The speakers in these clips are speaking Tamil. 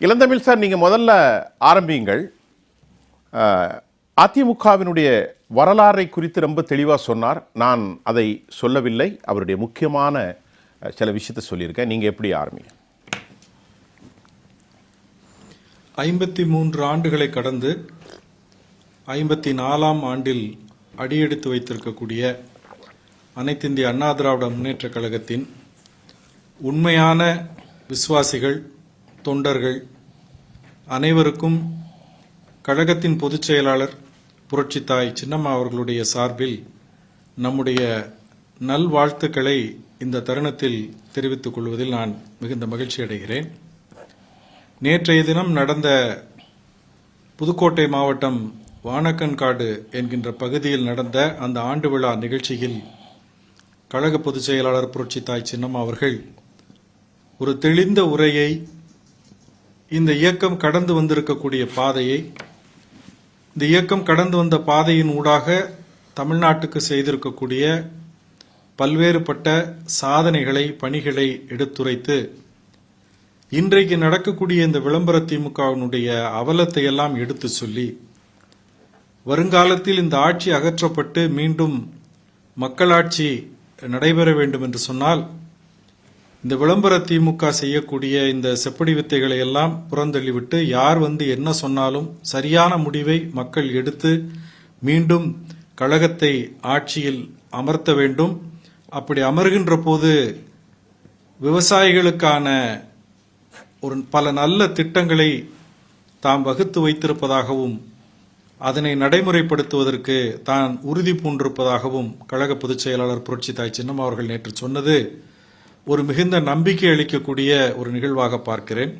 இளந்தமிழ் சார் நீங்கள் முதல்ல ஆரம்பியுங்கள். அதிமுகவினுடைய வரலாறை குறித்து ரொம்ப தெளிவாக சொன்னார். நான் அதை சொல்லவில்லை. அவருடைய முக்கியமான சில விஷயத்தை சொல்லியிருக்கேன். நீங்கள் எப்படி ஆரம்பிங்க? ஐம்பத்தி மூன்று ஆண்டுகளை கடந்து ஐம்பத்தி நாலாம் ஆண்டில் அடியெடுத்து வைத்திருக்கக்கூடிய அனைத்திந்திய அண்ணா திராவிட முன்னேற்றக் கழகத்தின் உண்மையான விசுவாசிகள் தொண்டர்கள் அனைவருக்கும் கழகத்தின் பொதுச் செயலாளர் புரட்சித்தாய் சின்னம்மா அவர்களுடைய சார்பில் நம்முடைய நல்வாழ்த்துக்களை இந்த தருணத்தில் தெரிவித்துக் கொள்வதில் நான் மிகுந்த மகிழ்ச்சி அடைகிறேன். நேற்றைய தினம் நடந்த புதுக்கோட்டை மாவட்டம் வானக்கன்காடு என்கின்ற பகுதியில் நடந்த அந்த ஆண்டு விழா நிகழ்ச்சியில் கழக பொதுச் செயலாளர் புரட்சி தாய் சின்னம்மா அவர்கள் ஒரு தெளிந்த உரையை இந்த இயக்கம் கடந்து வந்திருக்கக்கூடிய பாதையை இந்த இயக்கம் கடந்து வந்த பாதையின் ஊடாக தமிழ்நாட்டுக்கு செய்திருக்கக்கூடிய பல்வேறுபட்ட சாதனைகளை பணிகளை எடுத்துரைத்து இன்றைக்கு நடக்கக்கூடிய இந்த விளம்பர திமுகவினுடைய அவலத்தை எல்லாம் எடுத்து சொல்லி வருங்காலத்தில் இந்த ஆட்சி அகற்றப்பட்டு மீண்டும் மக்களாட்சி நடைபெற வேண்டும் என்று சொன்னால் இந்த விளம்பர திமுக செய்யக்கூடிய இந்த செப்படி வித்தைகளை எல்லாம் புறந்தள்ளிவிட்டு யார் வந்து என்ன சொன்னாலும் சரியான முடிவை மக்கள் எடுத்து மீண்டும் கழகத்தை ஆட்சியில் அமர்த்த வேண்டும். அப்படி அமர்கின்ற போது விவசாயிகளுக்கான ஒரு பல நல்ல திட்டங்களை தாம் வகுத்து வைத்திருப்பதாகவும் அதனை நடைமுறைப்படுத்துவதற்கு தான் உறுதி பூண்டிருப்பதாகவும் கழக பொதுச் செயலாளர் புரட்சி தாய் சின்னம்மா அவர்கள் நேற்று சொன்னது. ஒரு மிகுந்த நம்பிக்கை அளிக்கக்கூடிய ஒரு நிகழ்வாக பார்க்கிறேன்.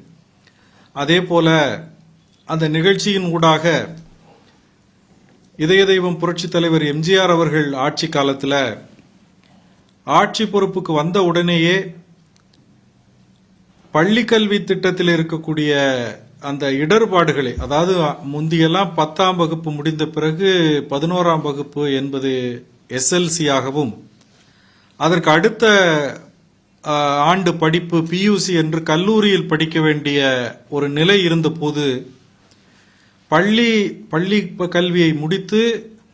அதே போல அந்த நிகழ்ச்சியின் ஊடாக இதய தெய்வம் புரட்சித் தலைவர் எம்ஜிஆர் அவர்கள் ஆட்சி காலத்தில் ஆட்சி பொறுப்புக்கு வந்த உடனேயே பள்ளி கல்வி திட்டத்தில் இருக்கக்கூடிய அந்த இடர்பாடுகளை அதாவது முந்தியெல்லாம் பத்தாம் வகுப்பு முடிந்த பிறகு பதினோராம் வகுப்பு என்பது எஸ்எல்சியாகவும் அதற்கு அடுத்த ஆண்டு படிப்பு பியூசி என்று கல்லூரியில் படிக்க வேண்டிய ஒரு நிலை இருந்தபோது பள்ளி பள்ளி ப- கல்வியை முடித்து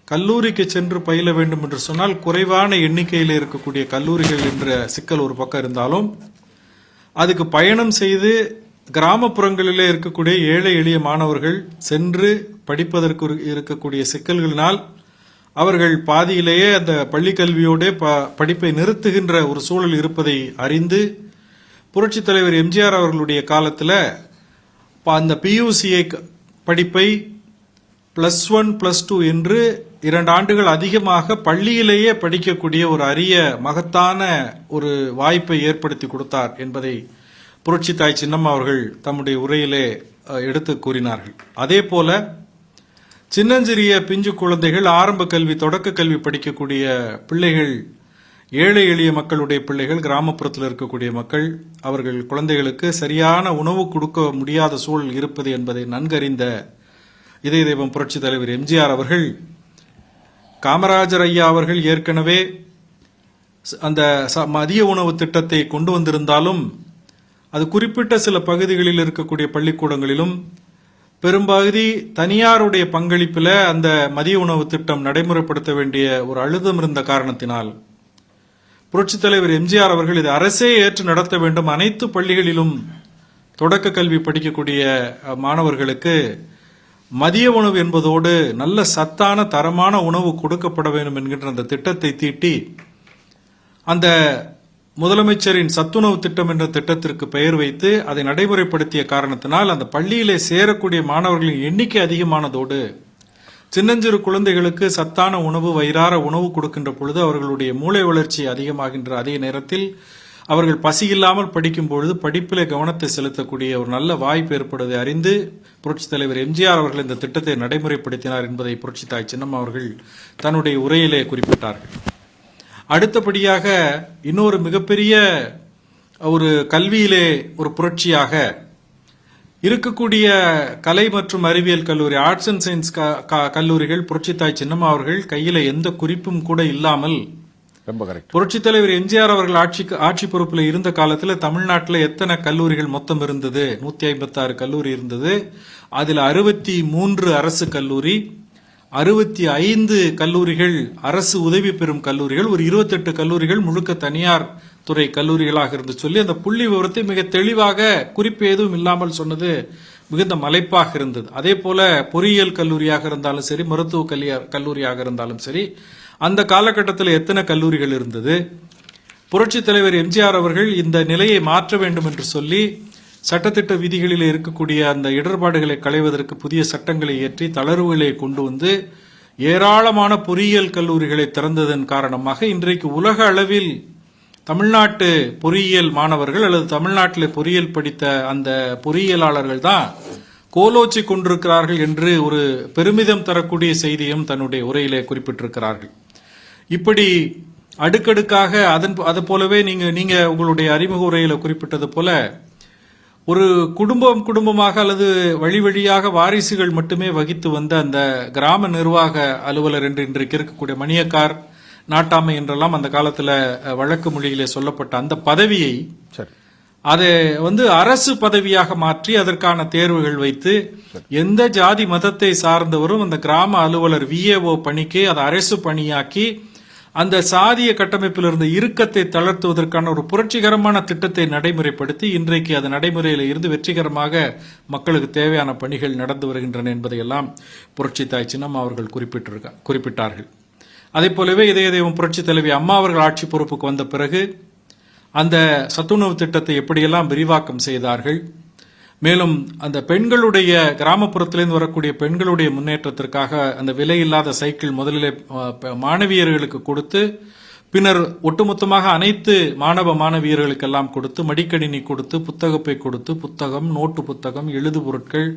கல்லூரிக்கு சென்று பயில வேண்டும் என்று சொன்னால் குறைவான எண்ணிக்கையில் இருக்கக்கூடிய கல்லூரிகள் என்ற சிக்கல் ஒரு பக்கம் இருந்தாலும் அதுக்கு பயணம் செய்து கிராமப்புறங்களிலே இருக்கக்கூடிய ஏழை எளிய மாணவர்கள் சென்று படிப்பதற்கு இருக்கக்கூடிய சிக்கல்களினால் அவர்கள் பாதியிலேயே அந்த பள்ளி ப- படிப்பை நிறுத்துகின்ற ஒரு சூழல் இருப்பதை அறிந்து புரட்சித் தலைவர் எம்ஜிஆர் அவர்களுடைய காலத்தில் அந்த பியூசிஐ படிப்பை ப்ளஸ் ஒன் ப்ளஸ் டூ என்று இரண்டு ஆண்டுகள் அதிகமாக பள்ளியிலேயே படிக்கக்கூடிய ஒரு அரிய மகத்தான ஒரு வாய்ப்பை ஏற்படுத்தி கொடுத்தார் என்பதை புரட்சி தாய் சின்னம்மா அவர்கள் தம்முடைய உரையிலே எடுத்து கூறினார்கள். அதே போல சின்னஞ்சிறிய பிஞ்சு குழந்தைகள் ஆரம்ப கல்வி தொடக்க கல்வி படிக்கக்கூடிய பிள்ளைகள் ஏழை எளிய மக்களுடைய பிள்ளைகள் கிராமப்புறத்தில் இருக்கக்கூடிய மக்கள் அவர்கள் குழந்தைகளுக்கு சரியான உணவு கொடுக்க முடியாத சூழல் இருப்பது என்பதை நன்கறிந்த இதய தெய்வம் புரட்சி தலைவர் எம்ஜிஆர் அவர்கள் காமராஜர் ஐயா அவர்கள் ஏற்கனவே அந்த ச- மதிய உணவு திட்டத்தை கொண்டு வந்திருந்தாலும் அது குறிப்பிட்ட சில பகுதிகளில் இருக்கக்கூடிய பள்ளிக்கூடங்களிலும் பெரும்பகுதி தனியாருடைய பங்களிப்பில் அந்த மதிய உணவு திட்டம் நடைமுறைப்படுத்த வேண்டிய ஒரு அழுத்தம் இருந்த காரணத்தினால் புரட்சித் தலைவர் எம்ஜிஆர் அவர்கள் இதை அரசே ஏற்று நடத்த வேண்டும். அனைத்து பள்ளிகளிலும் தொடக்க கல்வி படிக்கக்கூடிய மாணவர்களுக்கு மதிய உணவு என்பதோடு நல்ல சத்தான தரமான உணவு கொடுக்கப்பட வேண்டும் என்கின்ற அந்த திட்டத்தை தீட்டி அந்த முதலமைச்சரின் சத்துணவு திட்டம் என்ற திட்டத்திற்கு பெயர் வைத்து அதை நடைமுறைப்படுத்திய காரணத்தினால் அந்த பள்ளியிலே சேரக்கூடிய மாணவர்களின் எண்ணிக்கை அதிகமானதோடு சின்னஞ்சிறு குழந்தைகளுக்கு சத்தான உணவு வயிறார உணவு கொடுக்கின்ற பொழுது அவர்களுடைய மூளை வளர்ச்சி அதிகமாகின்ற அதே நேரத்தில் அவர்கள் பசியில்லாமல் படிக்கும் பொழுது படிப்பிலே கவனத்தை செலுத்தக்கூடிய ஒரு நல்ல வாய்ப்பு ஏற்படுவதை அறிந்து புரட்சித் தலைவர் எம்ஜிஆர் அவர்கள் இந்த திட்டத்தை நடைமுறைப்படுத்தினார் என்பதை புரட்சி தாய் சின்னம் அவர்கள் தன்னுடைய உரையிலே குறிப்பிட்டார்கள். அடுத்தபடியாக இன்னொரு மிகப்பெரிய ஒரு கல்வியிலே ஒரு புரட்சியாக இருக்கக்கூடிய கலை மற்றும் அறிவியல் கல்லூரி ஆர்ட்ஸ் அண்ட் சயின்ஸ் க- கல்லூரிகள் புரட்சித்தாய் சின்னம்மா அவர்கள் கையில எந்த குறிப்பும் கூட இல்லாமல் ரொம்ப கரெக்ட் புரட்சித் தலைவர் எம்ஜிஆர் அவர்கள் ஆட்சிக்கு ஆட்சி பொறுப்பில் இருந்த காலத்தில் தமிழ்நாட்டில் எத்தனை கல்லூரிகள் மொத்தம் இருந்தது? நூத்தி ஐம்பத்தி ஆறு கல்லூரி இருந்தது. அதில் அறுபத்தி மூன்று அரசு கல்லூரி அறுபத்தி ஐந்து கல்லூரிகள் அரசு உதவி பெறும் கல்லூரிகள் ஒரு இருபத்தெட்டு கல்லூரிகள் முழுக்க தனியார் துறை கல்லூரிகளாக இருந்து சொல்லி அந்த புள்ளி விவரத்தை மிக தெளிவாக குறிப்பு எதுவும் இல்லாமல் சொன்னது மிகுந்த மலைப்பாக இருந்தது. அதே போல பொறியியல் கல்லூரியாக இருந்தாலும் சரி மருத்துவ கல்லூரியாக இருந்தாலும் சரி அந்த காலகட்டத்தில் எத்தனை கல்லூரிகள் இருந்தது? புரட்சித் தலைவர் எம்ஜிஆர் அவர்கள் இந்த நிலையை மாற்ற வேண்டும் என்று சொல்லி சட்டத்திட்ட விதிகளில் இருக்கக்கூடிய அந்த இடர்பாடுகளை களைவதற்கு புதிய சட்டங்களை இயற்றி தளர்வுகளை கொண்டு வந்து ஏராளமான பொறியியல் கல்லூரிகளை திறந்ததன் காரணமாக இன்றைக்கு உலக அளவில் தமிழ்நாட்டு பொறியியல் மாணவர்கள் அல்லது தமிழ்நாட்டில் பொறியியல் படித்த அந்த பொறியியலாளர்கள் தான் கோலோச்சி கொண்டிருக்கிறார்கள் என்று ஒரு பெருமிதம் தரக்கூடிய செய்தியும் தன்னுடைய உரையிலே குறிப்பிட்டிருக்கிறார்கள். இப்படி அடுக்கடுக்காக அதன் அது போலவே நீங்கள் நீங்கள் உங்களுடைய அறிமுக உரையில் குறிப்பிட்டது போல ஒரு குடும்பம் குடும்பமாக அல்லது வழி வழியாக வாரிசுகள் மட்டுமே வகித்து வந்த அந்த கிராம நிர்வாக அலுவலர் என்று இன்றைக்கு இருக்கக்கூடிய மணியக்கார் நாட்டாமை என்றெல்லாம் அந்த காலத்துல வழக்கு மொழியிலே சொல்லப்பட்ட அந்த பதவியை அதை வந்து அரசு பதவியாக மாற்றி அதற்கான தேர்வுகள் வைத்து எந்த ஜாதி மதத்தை சார்ந்தவரும் அந்த கிராம அலுவலர் விஏஓ பணிக்கு அதை அரசு பணியாக்கி அந்த சாதிய கட்டமைப்பில் இருந்த இறுக்கத்தை தளர்த்துவதற்கான ஒரு புரட்சிகரமான திட்டத்தை நடைமுறைப்படுத்தி இன்றைக்கு அது நடைமுறையில் இருந்து வெற்றிகரமாக மக்களுக்கு தேவையான பணிகள் நடந்து வருகின்றன என்பதையெல்லாம் புரட்சி தாய் சின்னம் அவர்கள் குறிப்பிட்டிருக்க குறிப்பிட்டார்கள். அதே போலவே இதய தெய்வம் புரட்சி தலைவி அம்மா அவர்கள் ஆட்சி பொறுப்புக்கு வந்த பிறகு அந்த சத்துணவு திட்டத்தை எப்படியெல்லாம் விரிவாக்கம் செய்தார்கள் மேலும் அந்த பெண்களுடைய கிராமப்புறத்திலிருந்து வரக்கூடிய பெண்களுடைய முன்னேற்றத்திற்காக அந்த விலையில்லாத சைக்கிள் முதலிலே மாணவியர்களுக்கு கொடுத்து பின்னர் ஒட்டுமொத்தமாக அனைத்து மாணவ மாணவியர்களுக்கெல்லாம் கொடுத்து மடிக்கணினி கொடுத்து புத்தகப்பை கொடுத்து புத்தகம் நோட்டு புத்தகம் எழுது பொருட்கள்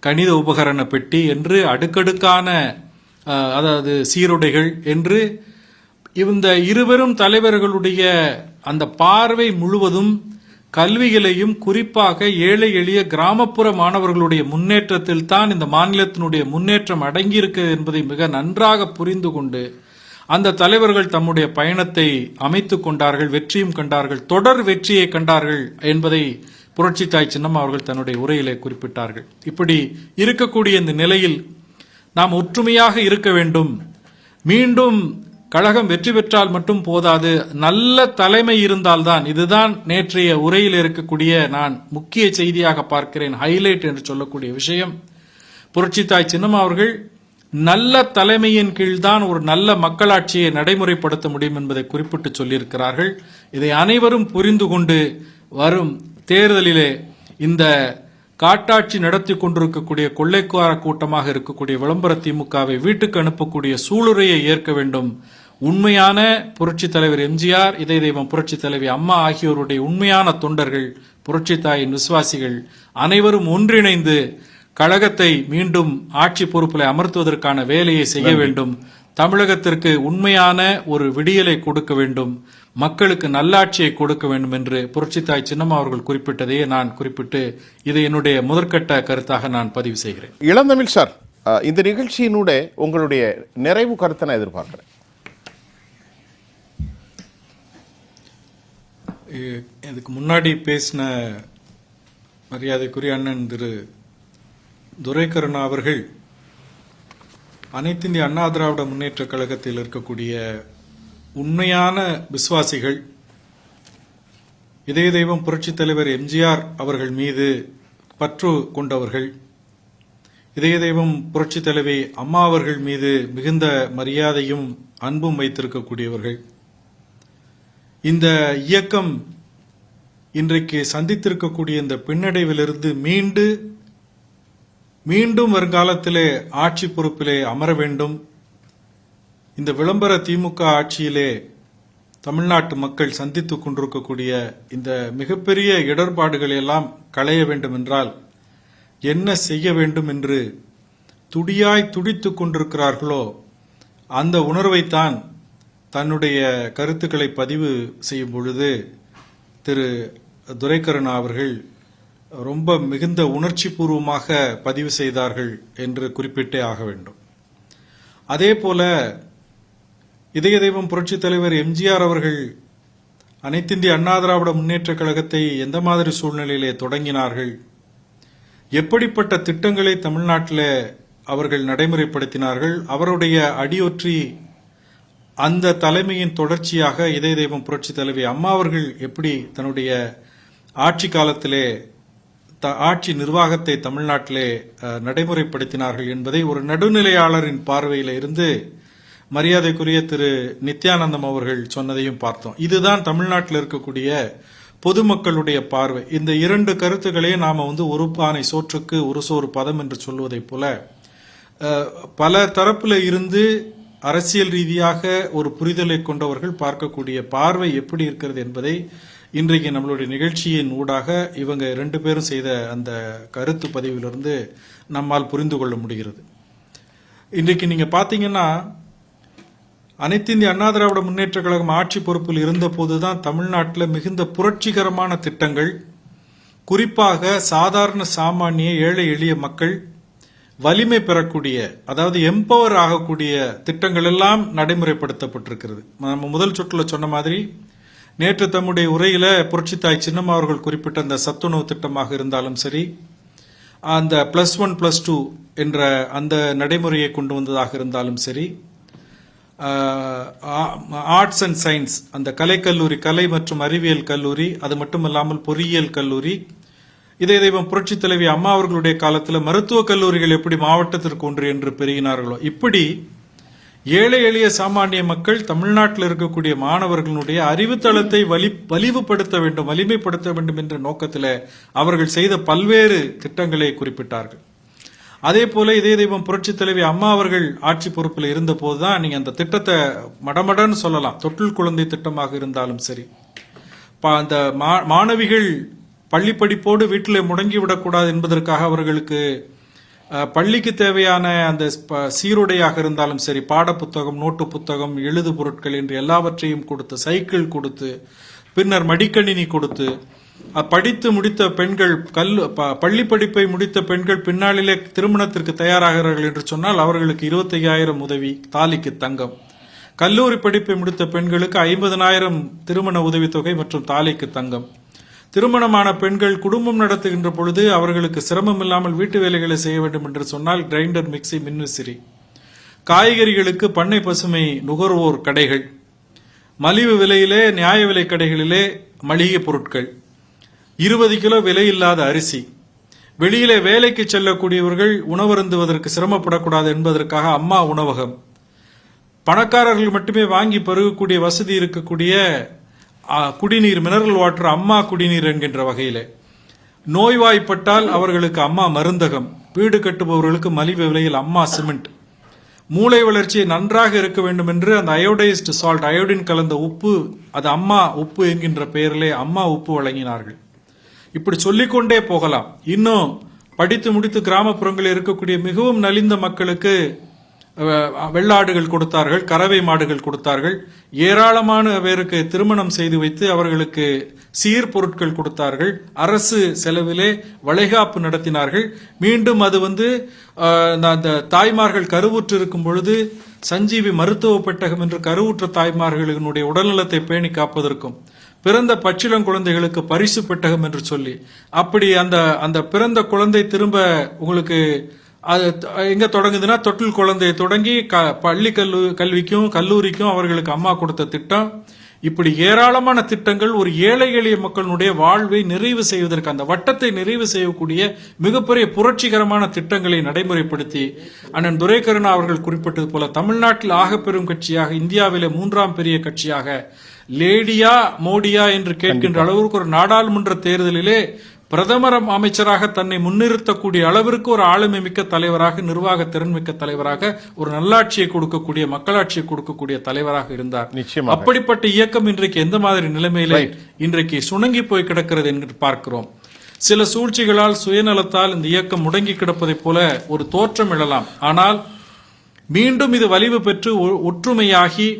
கணித உபகரண பெட்டி என்று அடுக்கடுக்கான அதாவது சீருடைகள் என்று இந்த இருவரும் தலைவர்களுடைய அந்த பார்வை முழுவதும் கல்வியிலையும் குறிப்பாக ஏழை எளிய கிராமப்புற மாணவர்களுடைய முன்னேற்றத்தில் தான் இந்த மாநிலத்தினுடைய முன்னேற்றம் அடங்கியிருக்கு என்பதை மிக நன்றாக புரிந்து கொண்டு அந்த தலைவர்கள் தம்முடைய பயணத்தை அமைத்துக் கொண்டார்கள் வெற்றியும் கண்டார்கள் தொடர் வெற்றியை கண்டார்கள் என்பதை புரட்சி தாய் சின்னம் அவர்கள் தன்னுடைய உரையிலே குறிப்பிட்டார்கள். இப்படி இருக்கக்கூடிய இந்த நிலையில் நாம் ஒற்றுமையாக இருக்க வேண்டும். மீண்டும் கழகம் வெற்றி பெற்றால் மட்டும் போதாது நல்ல தலைமை இருந்தால்தான். இதுதான் நேற்றைய உரையில் இருக்கக்கூடிய நான் முக்கிய செய்தியாக பார்க்கிறேன் ஹைலைட் என்று சொல்லக்கூடிய விஷயம். புரட்சித்தாய் சின்னம்மா அவர்கள் நல்ல தலைமையின் கீழ்தான் ஒரு நல்ல மக்களாட்சியை நடைமுறைப்படுத்த முடியும் என்பதை குறிப்பிட்டு சொல்லியிருக்கிறார்கள். இதை அனைவரும் புரிந்து கொண்டு வரும் தேர்தலிலே இந்த காட்டாட்சி நடத்தி கொண்டிருக்கக்கூடிய கொள்ளைக்கார கூட்டமாக இருக்கக்கூடிய விளம்பர திமுகவை வீட்டுக்கு அனுப்பக்கூடிய சூளுரையை ஏற்க வேண்டும். உண்மையான புரட்சி தலைவர் எம்ஜிஆர் இதய தெய்வம் புரட்சி தலைவி அம்மா ஆகியோருடைய உண்மையான தொண்டர்கள் புரட்சி தாயின் விசுவாசிகள் அனைவரும் ஒன்றிணைந்து கழகத்தை மீண்டும் ஆட்சி பொறுப்பில் அமர்த்துவதற்கான வேலையை செய்ய வேண்டும். தமிழகத்திற்கு உண்மையான ஒரு விடியலை கொடுக்க வேண்டும். மக்களுக்கு நல்லாட்சியை கொடுக்க வேண்டும் என்று புரட்சித்தாய் சின்னம்மா அவர்கள் குறிப்பிட்டதையே நான் குறிப்பிட்டு இதை என்னுடைய முதற்கட்ட கருத்தாக நான் பதிவு செய்கிறேன். இளந்தமிழ் சார் இந்த நிகழ்ச்சியினூட உங்களுடைய நிறைவு கருத்தை நான் எதிர்பார்க்கிறேன். இதுக்கு முன்னாடி பேசின மரியாதைக்குரிய அண்ணன் திரு. துரைக்கருணா அவர்கள் அனைத்து இந்திய அண்ணா திராவிட முன்னேற்ற கழகத்தில் இருக்கக்கூடிய உண்மையான விசுவாசிகள் இதய தெய்வம் புரட்சித் தலைவர் எம்ஜிஆர் அவர்கள் மீது பற்று கொண்டவர்கள் இதய தெய்வம் புரட்சித் தலைவி அம்மா அவர்கள் மீது மிகுந்த மரியாதையும் அன்பும் வைத்திருக்கக்கூடியவர்கள். இந்த இயக்கம் இன்றைக்கு சந்தித்திருக்கக்கூடிய இந்த பின்னடைவிலிருந்து மீண்டு மீண்டும் வருங்காலத்திலே ஆட்சி பொறுப்பிலே அமர வேண்டும். இந்த விளம்பர திமுக ஆட்சியிலே தமிழ்நாட்டு மக்கள் சந்தித்துக் கொண்டிருக்கக்கூடிய இந்த மிகப்பெரிய இடர்பாடுகளை எல்லாம் களைய வேண்டும் என்றால் என்ன செய்ய வேண்டும் என்று துடியாய் துடித்துக் கொண்டிருக்கிறார்களோ அந்த உணர்வைத்தான் தன்னுடைய கருத்துக்களை பதிவு செய்யும் பொழுது திரு துரைக்கருணா அவர்கள் ரொம்ப மிகுந்த உணர்ச்சி பூர்வமாக பதிவு செய்தார்கள் என்று குறிப்பிட்டே ஆக வேண்டும். அதே போல இதய தெய்வம் புரட்சி தலைவர் எம்ஜிஆர் அவர்கள் அனைத்திந்திய அண்ணா திராவிட முன்னேற்ற கழகத்தை எந்த மாதிரி சூழ்நிலையிலே தொடங்கினார்கள் எப்படிப்பட்ட திட்டங்களை தமிழ்நாட்டில் அவர்கள் நடைமுறைப்படுத்தினார்கள் அவருடைய அடியொற்றி அந்த தலைமையின் தொடர்ச்சியாக இதய தெய்வம் புரட்சி தலைவி அம்மா அவர்கள் எப்படி தன்னுடைய ஆட்சி காலத்திலே த- ஆட்சி நிர்வாகத்தை தமிழ்நாட்டிலே நடைமுறைப்படுத்தினார்கள் என்பதை ஒரு நடுநிலையாளரின் பார்வையில் இருந்து மரியாதைக்குரிய திரு நித்யானந்தம் அவர்கள் சொன்னதையும் பார்த்தோம். இதுதான் தமிழ்நாட்டில் இருக்கக்கூடிய பொதுமக்களுடைய பார்வை. இந்த இரண்டு கருத்துக்களையே நாம வந்து ஒரு பானை சோற்றுக்கு ஒரு சோறு பதம் என்று சொல்வதைப் போல பல தரப்பில் இருந்து அரசியல் ரீதியாக ஒரு புரிதலை கொண்டவர்கள் பார்க்கக்கூடிய பார்வை எப்படி இருக்கிறது என்பதை இன்றைக்கு நம்மளுடைய நிகழ்ச்சியின் ஊடாக இவங்க ரெண்டு பேரும் செய்த அந்த கருத்து பதிவிலிருந்து நம்மால் புரிந்து கொள்ள முடிகிறது. இன்றைக்கு நீங்கள் பார்த்தீங்கன்னா அனைத்து இந்திய அண்ணா திராவிட முன்னேற்ற கழகம் ஆட்சி பொறுப்பில் இருந்தபோதுதான் தமிழ்நாட்டில் மிகுந்த புரட்சிகரமான திட்டங்கள் குறிப்பாக சாதாரண சாமானிய ஏழை எளிய மக்கள் வலிமை பெறக்கூடிய அதாவது எம்பவர் ஆகக்கூடிய திட்டங்கள் எல்லாம் நடைமுறைப்படுத்தப்பட்டிருக்கிறது. நம்ம முதல் சுற்றுல சொன்ன மாதிரி நேற்று தம்முடைய உரையில புரட்சித்தாய் சின்னம்மா அவர்கள் குறிப்பிட்ட அந்த சத்துணவு திட்டமாக இருந்தாலும் சரி அந்த பிளஸ் ஒன் பிளஸ் டூ என்ற அந்த நடைமுறையை கொண்டு வந்ததாக இருந்தாலும் சரி ஆர்ட்ஸ் அண்ட் சயின்ஸ் அந்த கலைக்கல்லூரி கலை மற்றும் அறிவியல் கல்லூரி அது மட்டும் இல்லாமல் பொறியியல் கல்லூரி இதே தெய்வம் புரட்சி தலைவி அம்மா அவர்களுடைய காலத்தில் மருத்துவக் கல்லூரிகள் எப்படி மாவட்டத்திற்கு ஒன்று என்று பெருகினார்களோ இப்படி ஏழை எளிய சாமானிய மக்கள் தமிழ்நாட்டில் இருக்கக்கூடிய மாணவர்களுடைய அறிவுத்தளத்தை வலி வலிவுபடுத்த வேண்டும் வலிமைப்படுத்த வேண்டும் என்ற நோக்கத்தில் அவர்கள் செய்த பல்வேறு திட்டங்களை குறிப்பிட்டார்கள். அதே போல இதே தெய்வம் புரட்சி தலைவி அம்மா அவர்கள் ஆட்சி பொறுப்பில் இருந்த போதுதான் நீங்க அந்த திட்டத்தை மடமடன்னு சொல்லலாம். தொட்டில் குழந்தை திட்டமாக இருந்தாலும் சரி. ப- அந்த மா- மாணவிகள் பள்ளி படிப்போடு வீட்டில் முடங்கி விடக்கூடாது என்பதற்காக அவர்களுக்கு பள்ளிக்கு தேவையான அந்த ப- சீருடையாக இருந்தாலும் சரி பாட புத்தகம் நோட்டு புத்தகம் எழுது பொருட்கள் என்று எல்லாவற்றையும் கொடுத்து சைக்கிள் கொடுத்து பின்னர் மடிக்கணினி கொடுத்து படித்து முடித்த பெண்கள் கல் ப- பள்ளி படிப்பை முடித்த பெண்கள் பின்னாளிலே திருமணத்திற்கு தயாராகிறார்கள் என்று சொன்னால் அவர்களுக்கு இருபத்தையாயிரம் உதவி தாலிக்கு தங்கம். கல்லூரி படிப்பை முடித்த பெண்களுக்கு ஐம்பதனாயிரம் திருமண உதவித்தொகை மற்றும் தாலிக்கு தங்கம். திருமணமான பெண்கள் குடும்பம் நடத்துகின்ற பொழுது அவர்களுக்கு சிரமம் இல்லாமல் வீட்டு வேலைகளை செய்ய வேண்டும் என்று சொன்னால் கிரைண்டர் மிக்சி மின்விசிறி. காய்கறிகளுக்கு பண்ணை பசுமை நுகர்வோர் கடைகள். மலிவு விலையிலே நியாய விலை கடைகளிலே மளிகை பொருட்கள். இருபது கிலோ விலையில்லாத அரிசி. வெளியிலே வேலைக்கு செல்லக்கூடியவர்கள் உணவருந்துவதற்கு சிரமப்படக்கூடாது என்பதற்காக அம்மா உணவகம். பணக்காரர்கள் மட்டுமே வாங்கி பருகக்கூடிய வசதி இருக்கக்கூடிய குடிநீர் மினரல் வாட்டர் அம்மா குடிநீர் என்கின்ற வகையில். நோய்வாய்ப்பட்டால் அவர்களுக்கு அம்மா மருந்தகம் வீடு கட்டுபவர்களுக்கு மலிவு விலையில் அம்மா சிமெண்ட். மூளை வளர்ச்சி நன்றாக இருக்க வேண்டும் என்று அந்த அயோடைஸ்டு சால்ட் அயோடின் கலந்த உப்பு அது அம்மா உப்பு என்கின்ற பெயரிலே அம்மா உப்பு வழங்கினார்கள். இப்படி சொல்லிக்கொண்டே போகலாம். இன்னும் படித்து முடித்து கிராமப்புறங்களில் இருக்கக்கூடிய மிகவும் நலிந்த மக்களுக்கு வெள்ளாடுகள் கொடுத்தார்கள் கறவை மாடுகள் கொடுத்தார்கள். ஏராளமான பேருக்கு திருமணம் செய்து வைத்து அவர்களுக்கு சீர் பொருட்கள் கொடுத்தார்கள். அரசு செலவிலே வளைகாப்பு நடத்தினார்கள். மீண்டும் அது வந்து அந்த தாய்மார்கள் கருவுற்று இருக்கும் பொழுது சஞ்சீவி மருத்துவ பெட்டகம் என்று கருவுற்ற தாய்மார்களினுடைய உடல்நலத்தை பேணி காப்பதற்கும் பிறந்த பச்சிளம் குழந்தைகளுக்கு பரிசு பெட்டகம் என்று சொல்லி அப்படி அந்த அந்த பிறந்த குழந்தை திரும்ப உங்களுக்கு அது எங்க தொடங்குதுன்னா தொட்டில் குழந்தை தொடங்கி க பள்ளி கல்லு கல்விக்கும் கல்லூரிக்கும் அவர்களுக்கு அம்மா கொடுத்த திட்டம். இப்படி ஏராளமான திட்டங்கள் ஒரு ஏழை எளிய மக்களுடைய வாழ்வை நிறைவு செய்வதற்கு அந்த வட்டத்தை நிறைவு செய்யக்கூடிய மிகப்பெரிய புரட்சிகரமான திட்டங்களை நடைமுறைப்படுத்தி அண்ணன் துரைக்கருணா அவர்கள் குறிப்பிட்டது போல தமிழ்நாட்டில் ஆகப்பெரும் கட்சியாக இந்தியாவிலே மூன்றாம் பெரிய கட்சியாக லேடியா மோடியா என்று கேட்கின்ற அளவிற்கு ஒரு நாடாளுமன்ற தேர்தலிலே பிரதமர் அமைச்சராக தன்னை முன்னிறுத்தக்கூடிய அளவிற்கு ஒரு ஆளுமை மிக்க தலைவராக நிர்வாக திறன்மிக்க தலைவராக ஒரு நல்லாட்சியை கொடுக்கக்கூடிய மக்களாட்சியை கொடுக்கக்கூடிய தலைவராக இருந்தார். அப்படிப்பட்ட இயக்கம் இன்றைக்கு எந்த மாதிரி நிலைமையில இன்றைக்கு சுணங்கி போய் கிடக்கிறது என்று பார்க்கிறோம். சில சூழ்ச்சிகளால் சுயநலத்தால் இந்த இயக்கம் முடங்கி கிடப்பதைப் போல ஒரு தோற்றம் எழலாம். ஆனால் மீண்டும் இது வலிவு பெற்று ஒற்றுமையாகி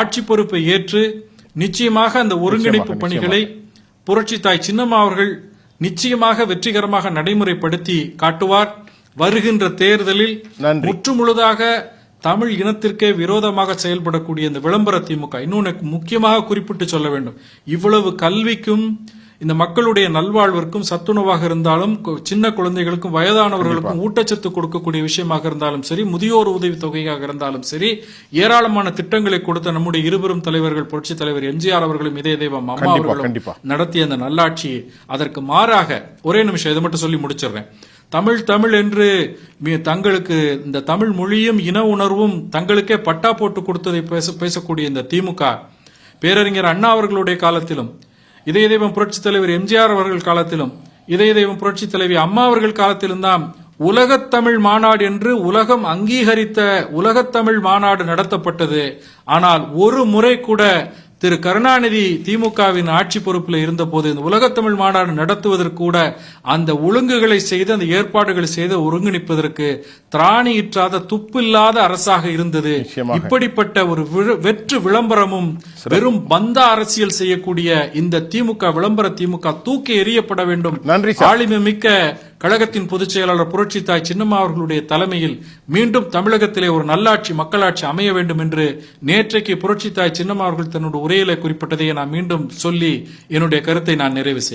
ஆட்சி பொறுப்பை ஏற்று நிச்சயமாக அந்த ஒருங்கிணைப்பு பணிகளை புரட்சி தாய் சின்னம்மா அவர்கள் நிச்சயமாக வெற்றிகரமாக நடைமுறைப்படுத்தி காட்டுவார் வருகின்ற தேர்தலில். முற்று முழுதாக தமிழ் இனத்திற்கே விரோதமாக செயல்படக்கூடிய இந்த விளம்பர திமுக இன்னொன்னு முக்கியமாக குறிப்பிட்டு சொல்ல வேண்டும் இவ்வளவு கல்விக்கும் இந்த மக்களுடைய நல்வாழ்விற்கும் சத்துணவாக இருந்தாலும் சின்ன குழந்தைகளுக்கும் வயதானவர்களுக்கும் ஊட்டச்சத்து கொடுக்கக்கூடிய விஷயமாக இருந்தாலும் சரி முதியோர் உதவி தொகையாக இருந்தாலும் சரி ஏராளமான திட்டங்களை கொடுத்த நம்முடைய இருவரும் தலைவர்கள் புரட்சி தலைவர் எம்ஜிஆர் அவர்களும் இதய தெய்வம் அம்மா அவர்களும். நடத்திய அந்த நல்லாட்சி அதற்கு மாறாக ஒரே நிமிஷம் இதை மட்டும் சொல்லி முடிச்சிடுறேன் தமிழ் தமிழ் என்று தங்களுக்கு இந்த தமிழ் மொழியும் இன உணர்வும் தங்களுக்கே பட்டா போட்டு கொடுத்ததை பேச பேசக்கூடிய இந்த திமுக பேரறிஞர் அண்ணா அவர்களுடைய காலத்திலும் இதய தெய்வம் புரட்சி தலைவர் எம்ஜிஆர் அவர்கள் காலத்திலும் இதய தெய்வம் புரட்சி தலைவி அம்மா அவர்கள் காலத்திலும் தான் உலகத்தமிழ் மாநாடு என்று உலகம் அங்கீகரித்த உலகத்தமிழ் மாநாடு நடத்தப்பட்டது. ஆனால் ஒரு முறை கூட திரு கருணாநிதி திமுகவின் ஆட்சி பொறுப்பில் இருந்தபோது இந்த உலகத்தமிழ் மாநாடு நடத்துவதற்கு கூட அந்த ஒழுங்குகளை செய்து அந்த ஏற்பாடுகளை செய்து ஒருங்கிணைப்பதற்கு திராணி இற்றாத துப்பில்லாத அரசாக இருந்தது. இப்படிப்பட்ட ஒரு வெற்று விளம்பரமும் வெறும் பந்த அரசியல் செய்யக்கூடிய இந்த திமுக விளம்பர திமுக தூக்கி எறியப்பட வேண்டும் நன்றி. ஆளுமை மிக்க கழகத்தின் பொதுச் செயலாளர் புரட்சி தாய் சின்னம்மா அவர்களுடைய தலைமையில் மீண்டும் தமிழகத்திலே ஒரு நல்லாட்சி மக்களாட்சி அமைய வேண்டும் என்று நேற்றைக்கு புரட்சி தாய் சின்னம்மா அவர்கள் தன்னுடைய உரையில குறிப்பிட்டதை நான் மீண்டும் சொல்லி என்னுடைய கருத்தை நான் நிறைவு செய்கிறேன்.